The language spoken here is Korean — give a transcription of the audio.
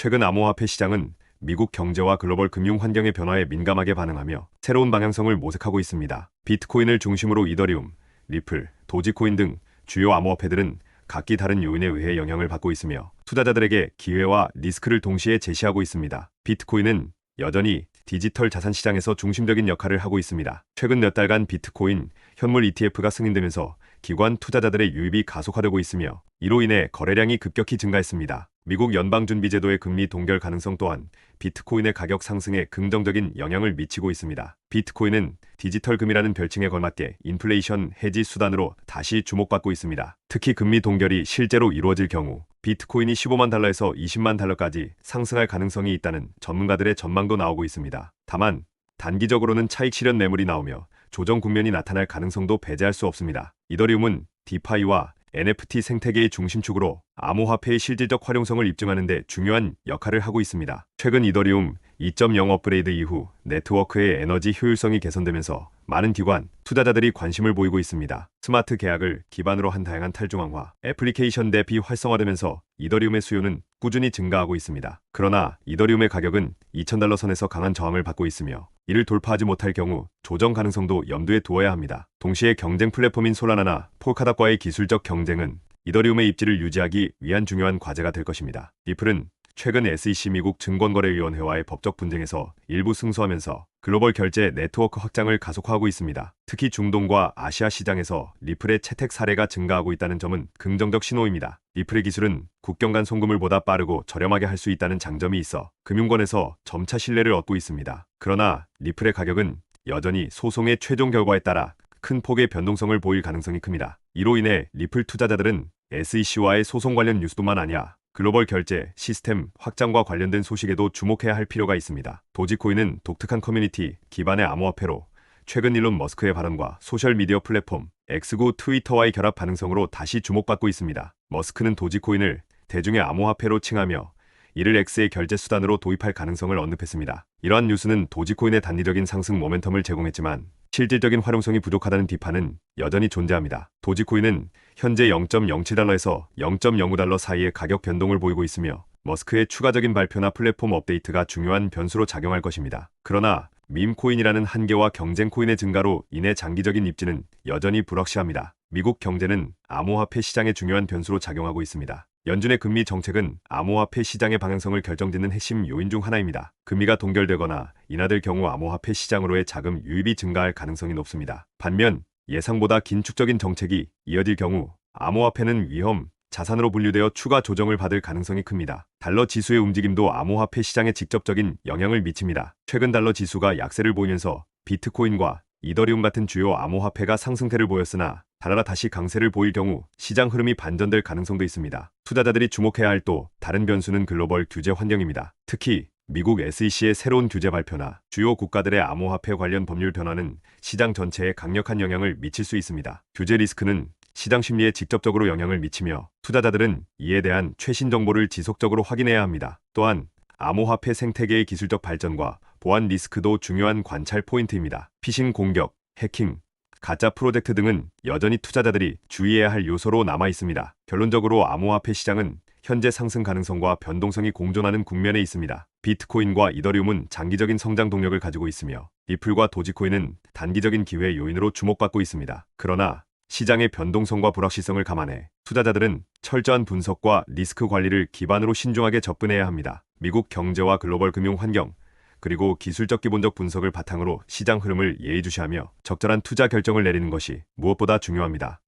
최근 암호화폐 시장은 미국 경제와 글로벌 금융 환경의 변화에 민감하게 반응하며 새로운 방향성을 모색하고 있습니다. 비트코인을 중심으로 이더리움, 리플, 도지코인 등 주요 암호화폐들은 각기 다른 요인에 의해 영향을 받고 있으며 투자자들에게 기회와 리스크를 동시에 제시하고 있습니다. 비트코인은 여전히 디지털 자산 시장에서 중심적인 역할을 하고 있습니다. 최근 몇 달간 비트코인 현물 ETF가 승인되면서 기관 투자자들의 유입이 가속화되고 있으며 이로 인해 거래량이 급격히 증가했습니다. 미국 연방준비제도의 금리 동결 가능성 또한 비트코인의 가격 상승에 긍정적인 영향을 미치고 있습니다. 비트코인은 디지털 금이라는 별칭에 걸맞게 인플레이션 해지 수단으로 다시 주목받고 있습니다. 특히 금리 동결이 실제로 이루어질 경우 비트코인이 15만 달러에서 20만 달러까지 상승할 가능성이 있다는 전문가들의 전망도 나오고 있습니다. 다만 단기적으로는 차익 실현 매물이 나오며 조정 국면이 나타날 가능성도 배제할 수 없습니다. 이더리움은 디파이와 NFT 생태계의 중심축으로 암호화폐의 실질적 활용성을 입증하는 데 중요한 역할을 하고 있습니다. 최근 이더리움 2.0 업그레이드 이후 네트워크의 에너지 효율성이 개선되면서 많은 기관, 투자자들이 관심을 보이고 있습니다. 스마트 계약을 기반으로 한 다양한 탈중앙화, 애플리케이션 대비 활성화되면서 이더리움의 수요는 꾸준히 증가하고 있습니다. 그러나 이더리움의 가격은 2,000달러 선에서 강한 저항을 받고 있으며 이를 돌파하지 못할 경우 조정 가능성도 염두에 두어야 합니다. 동시에 경쟁 플랫폼인 솔라나나 폴카닥과의 기술적 경쟁은 이더리움의 입지를 유지하기 위한 중요한 과제가 될 것입니다. 리플은 최근 SEC 미국 증권거래위원회와의 법적 분쟁에서 일부 승소하면서 글로벌 결제 네트워크 확장을 가속화하고 있습니다. 특히 중동과 아시아 시장에서 리플의 채택 사례가 증가하고 있다는 점은 긍정적 신호입니다. 리플의 기술은 국경 간 송금을 보다 빠르고 저렴하게 할 수 있다는 장점이 있어 금융권에서 점차 신뢰를 얻고 있습니다. 그러나 리플의 가격은 여전히 소송의 최종 결과에 따라 큰 폭의 변동성을 보일 가능성이 큽니다. 이로 인해 리플 투자자들은 SEC와의 소송 관련 뉴스뿐만 아니라 글로벌 결제 시스템 확장과 관련된 소식에도 주목해야 할 필요가 있습니다. 도지코인은 독특한 커뮤니티 기반의 암호화폐로 최근 일론 머스크의 발언과 소셜미디어 플랫폼 X구 트위터와의 결합 반응성으로 다시 주목받고 있습니다. 머스크는 도지코인을 대중의 암호화폐로 칭하며 이를 X의 결제 수단으로 도입할 가능성을 언급했습니다. 이러한 뉴스는 도지코인의 단기적인 상승 모멘텀을 제공했지만 실질적인 활용성이 부족하다는 비판은 여전히 존재합니다. 도지코인은 현재 0.07달러에서 0.05달러 사이의 가격 변동을 보이고 있으며 머스크의 추가적인 발표나 플랫폼 업데이트가 중요한 변수로 작용할 것입니다. 그러나 밈코인이라는 한계와 경쟁 코인의 증가로 인해 장기적인 입지는 여전히 불확실합니다. 미국 경제는 암호화폐 시장의 중요한 변수로 작용하고 있습니다. 연준의 금리 정책은 암호화폐 시장의 방향성을 결정짓는 핵심 요인 중 하나입니다. 금리가 동결되거나 인하될 경우 암호화폐 시장으로의 자금 유입이 증가할 가능성이 높습니다. 반면 예상보다 긴축적인 정책이 이어질 경우 암호화폐는 위험, 자산으로 분류되어 추가 조정을 받을 가능성이 큽니다. 달러 지수의 움직임도 암호화폐 시장에 직접적인 영향을 미칩니다. 최근 달러 지수가 약세를 보이면서 비트코인과 이더리움 같은 주요 암호화폐가 상승세를 보였으나 달러가 다시 강세를 보일 경우 시장 흐름이 반전될 가능성도 있습니다. 투자자들이 주목해야 할 또 다른 변수는 글로벌 규제 환경입니다. 특히 미국 SEC의 새로운 규제 발표나 주요 국가들의 암호화폐 관련 법률 변화는 시장 전체에 강력한 영향을 미칠 수 있습니다. 규제 리스크는 시장 심리에 직접적으로 영향을 미치며 투자자들은 이에 대한 최신 정보를 지속적으로 확인해야 합니다. 또한 암호화폐 생태계의 기술적 발전과 보안 리스크도 중요한 관찰 포인트입니다. 피싱 공격, 해킹, 가짜 프로젝트 등은 여전히 투자자들이 주의해야 할 요소로 남아 있습니다. 결론적으로 암호화폐 시장은 현재 상승 가능성과 변동성이 공존하는 국면에 있습니다. 비트코인과 이더리움은 장기적인 성장 동력을 가지고 있으며 리플과 도지코인은 단기적인 기회 요인으로 주목받고 있습니다. 그러나 시장의 변동성과 불확실성을 감안해 투자자들은 철저한 분석과 리스크 관리를 기반으로 신중하게 접근해야 합니다. 미국 경제와 글로벌 금융 환경, 그리고 기술적 기본적 분석을 바탕으로 시장 흐름을 예의주시하며 적절한 투자 결정을 내리는 것이 무엇보다 중요합니다.